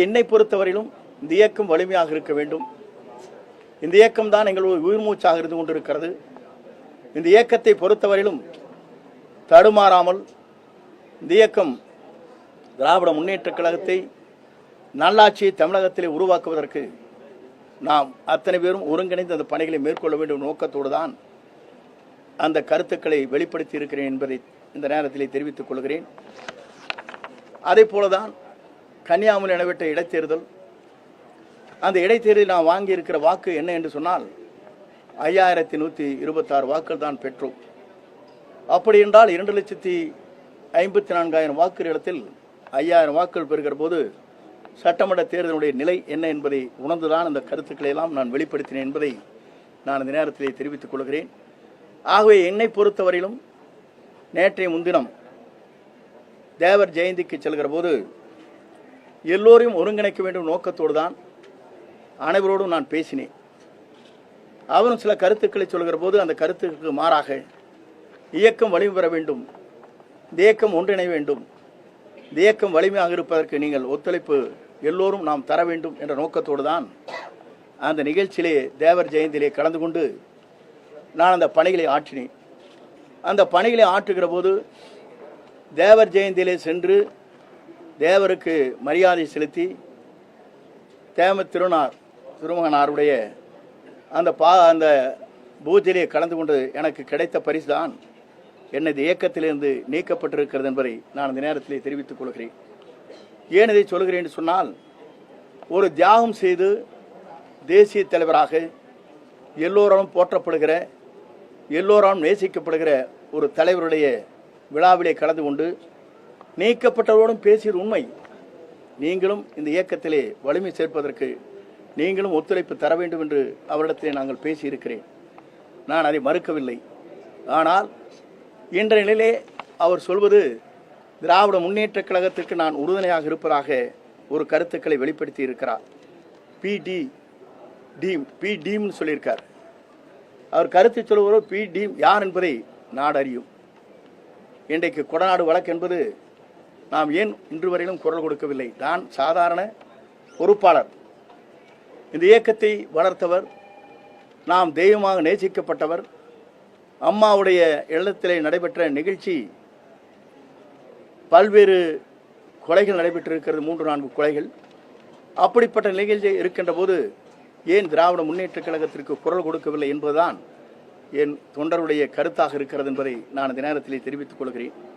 என்னை பொறுத்தவரையிலும் இந்த இயக்கம் வலிமையாக இருக்க வேண்டும். இந்த இயக்கம் தான் எங்களுடைய உயிர் மூச்சாக இருந்து கொண்டிருக்கிறது. இந்த இயக்கத்தை பொறுத்தவரையிலும் தடுமாறாமல் இந்த இயக்கம் திராவிட முன்னேற்றக் கழகத்தை நல்லாட்சியை தமிழகத்திலே உருவாக்குவதற்கு நாம் அத்தனை பேரும் ஒருங்கிணைந்து அந்த பணிகளை மேற்கொள்ள வேண்டும் நோக்கத்தோடு தான் அந்த கருத்துக்களை வெளிப்படுத்தி இருக்கிறேன் என்பதை இந்த நேரத்திலே தெரிவித்துக் கொள்கிறேன். அதே போலதான் கன்னியாகுமரி நடைபெற்ற இடைத்தேர்தல். அந்த இடைத்தேர்தலில் நான் வாங்கியிருக்கிற வாக்கு என்ன என்று சொன்னால் ஐயாயிரத்தி நூற்றி இருபத்தாறு வாக்குகள் தான் பெற்றோம். அப்படி என்றால் இரண்டு லட்சத்தி ஐம்பத்தி நான்காயிரம் வாக்கு இடத்தில் ஐயாயிரம் வாக்குகள் பெறுகிற போது சட்டமன்ற தேர்தலுடைய நிலை என்ன என்பதை உணர்ந்துதான் அந்த கருத்துக்களை எல்லாம் நான் வெளிப்படுத்தினேன் என்பதை நான் இந்த நேரத்திலே தெரிவித்துக் கொள்கிறேன். ஆகவே என்னை பொறுத்தவரையிலும் நேற்றைய முன்தினம் தேவர் ஜெயந்திக்கு செல்கிற போது எல்லோரையும் ஒருங்கிணைக்க வேண்டும் நோக்கத்தோடு தான் அனைவரோடும் நான் பேசினேன். அவரும் சில கருத்துக்களை சொல்கிற போது அந்த கருத்துக்கு மாறாக இயக்கம் வலிமை பெற வேண்டும் தேக்கம் ஒன்றிணை வேண்டும் தேக்கம் வலிமையாக இருப்பதற்கு நீங்கள் ஒத்துழைப்பு எல்லோரும் நாம் தர வேண்டும் என்ற நோக்கத்தோடு தான் அந்த நிகழ்ச்சியிலே தேவர் ஜெயந்தியிலே கலந்து கொண்டு நான் அந்த பணிகளை ஆற்றினேன். அந்த பணிகளை ஆற்றுகிற போது தேவர் ஜெயந்தியிலே சென்று தேவருக்கு மரியாதை செலுத்தி தேம திருநார் திருமகனாருடைய அந்த பா அந்த பூஜையிலே கலந்து கொண்டு எனக்கு கிடைத்த பரிசு தான் எனது இயக்கத்திலிருந்து நீக்கப்பட்டிருக்கிறது என்பதை நான் இந்த நேரத்திலே தெரிவித்துக் கொள்கிறேன். ஏன் இதை சொல்கிறேன் என்று சொன்னால் ஒரு தியாகம் செய்து தேசிய தலைவராக எல்லோராலும் போற்றப்படுகிற எல்லோராலும் நேசிக்கப்படுகிற ஒரு தலைவருடைய விழாவிலே கலந்து கொண்டு நீக்கப்பட்டவரோடும் பேசியது உண்மை. நீங்களும் இந்த இயக்கத்திலே வலிமை சேர்ப்பதற்கு நீங்களும் ஒத்துழைப்பு தர வேண்டும் என்று அவரிடத்திலே நாங்கள் பேசியிருக்கிறேன். நான் அதை மறுக்கவில்லை. ஆனால் இன்றைய நிலையிலே அவர் சொல்வது திராவிட முன்னேற்றக் கழகத்திற்கு நான் உறுதுணையாக இருப்பதாக ஒரு கருத்துக்களை வெளிப்படுத்தி இருக்கிறார் பிடி டீம் பி டீம்னு சொல்லியிருக்கார். அவர் கருத்து சொல்லுவதோ பி டீம் யார் என்பதை நாடு அறியும் இன்றைக்கு கொடநாடு வழக்கு என்பது நாம் ஏன் இன்று வரையிலும் குரல் கொடுக்கவில்லை? நான் சாதாரண பொறுப்பாளர். இந்த இயக்கத்தை வளர்த்தவர் நாம் தெய்வமாக நேசிக்கப்பட்டவர் அம்மாவுடைய இல்லத்திலே நடைபெற்ற நிகழ்ச்சி பல்வேறு கொலைகள் நடைபெற்றிருக்கிறது மூன்று நான்கு கொலைகள். அப்படிப்பட்ட நிகழ்ச்சி இருக்கின்ற போது ஏன் திராவிட முன்னேற்றக் கழகத்திற்கு குரல் கொடுக்கவில்லை என்பதுதான் என் தொண்டருடைய கருத்தாக இருக்கிறது என்பதை நான் இந்த நேரத்திலே தெரிவித்துக் கொள்கிறேன்.